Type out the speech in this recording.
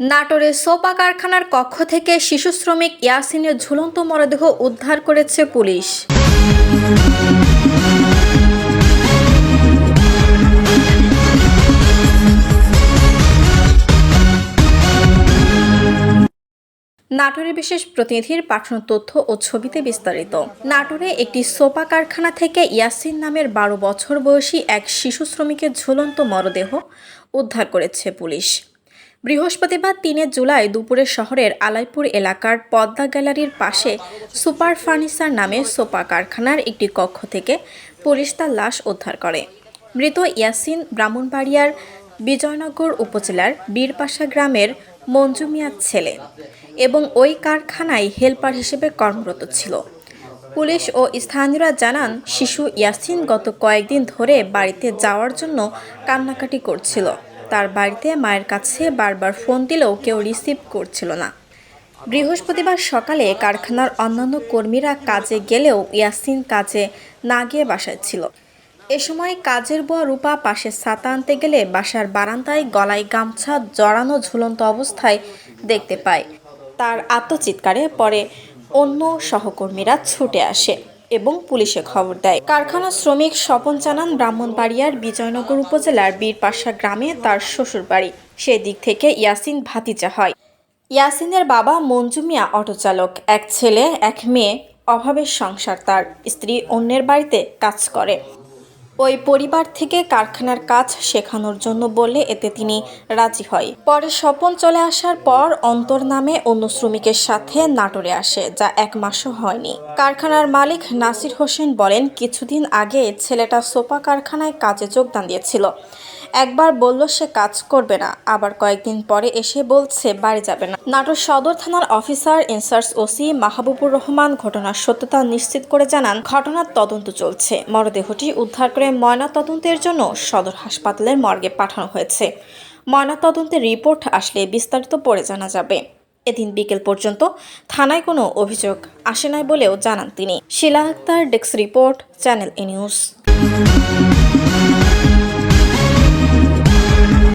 নাটোরে সোপা কারখানার কক্ষ থেকে শিশু শ্রমিক ইয়াসিনের ঝুলন্ত মরদেহ উদ্ধার করেছে পুলিশ। নাটোরের বিশেষ প্রতিনিধির পাঠানো তথ্য ও ছবিতে বিস্তারিত। নাটোরে একটি সোপা কারখানা থেকে ইয়াসিন নামের বারো বছর বয়সী এক শিশু শ্রমিকের ঝুলন্ত মরদেহ উদ্ধার করেছে পুলিশ। বৃহস্পতিবার তিনে জুলাই দুপুরে শহরের আলাইপুর এলাকার পদ্মা গ্যালারির পাশে সুপার ফার্নিচার নামে সোপা কারখানার একটি কক্ষ থেকে পুলিশ তার লাশ উদ্ধার করে। মৃত ইয়াসিন ব্রাহ্মণবাড়িয়ার বিজয়নগর উপজেলার বীরপাশা গ্রামের মঞ্জু মিয়ার ছেলে এবং ওই কারখানায় হেলপার হিসেবে কর্মরত ছিল। পুলিশ ও স্থানীয়রা জানান, শিশু ইয়াসিন গত কয়েকদিন ধরে বাড়িতে যাওয়ার জন্য কান্নাকাটি করছিল। তার বাড়িতে মায়ের কাছে বারবার ফোন দিলেও কেউ রিসিভ করছিল না। বৃহস্পতিবার সকালে কারখানার অন্যান্য কর্মীরা কাজে গেলেও ইয়াসিন কাজে না গিয়ে বাসায় ছিল। এ সময় কাজের বুয়া রূপা পাশে ছাতা আনতে গেলে বাসার বারান্দায় গলায় গামছা জড়ানো ঝুলন্ত অবস্থায় দেখতে পায়। তার আত্মচিৎকারে পরে অন্য সহকর্মীরা ছুটে আসে। এবং পুলিশে খবর দেয়। কারখানা শ্রমিক স্বপন জানান, ব্রাহ্মণবাড়িয়ার বিজয়নগর উপজেলার বীরপাশা গ্রামে তার শ্বশুর বাড়ি সেদিক থেকে ইয়াসিন ভাতিজা হয়। ইয়াসিনের বাবা মঞ্জুমিয়া অটোচালক এক ছেলে, এক মেয়ে, অভাবের সংসার তার। স্ত্রী অন্যের বাড়িতে কাজ করে। ওই পরিবার থেকে কারখানার কাজ শেখানোর জন্য বললে এতে তিনি রাজি হয়। পরে স্বপন চলে আসার পর অন্তর নামে অন্য শ্রমিকের সাথে নাটোরে আসে, যা এক মাসও হয়নি। কারখানার মালিক নাসির হোসেন বলেন, কিছুদিন আগে ছেলেটা সোপা কারখানায় কাজে যোগদান দিয়েছিল। একবার বলল, সে কাজ করবে না। আবার কয়েকদিন পরে এসে বলছে, বাড়ি যাবে না। নাটোর সদর থানার officer in charge OC Mahbubur Rahman ঘটনার সত্যতা নিশ্চিত করে জানান, ঘটনার তদন্ত চলছে। মরদেহটি উদ্ধার করে ময়না তদন্তের জন্য সদর হাসপাতালের মর্গে পাঠানো হয়েছে। ময়না তদন্তের রিপোর্ট আসলে বিস্তারিত পড়ে জানা যাবে। এদিন বিকেল পর্যন্ত থানায় কোনো অভিযোগ আসে নাই বলেও জানান তিনি। Shila Akter, desk report, channel A news.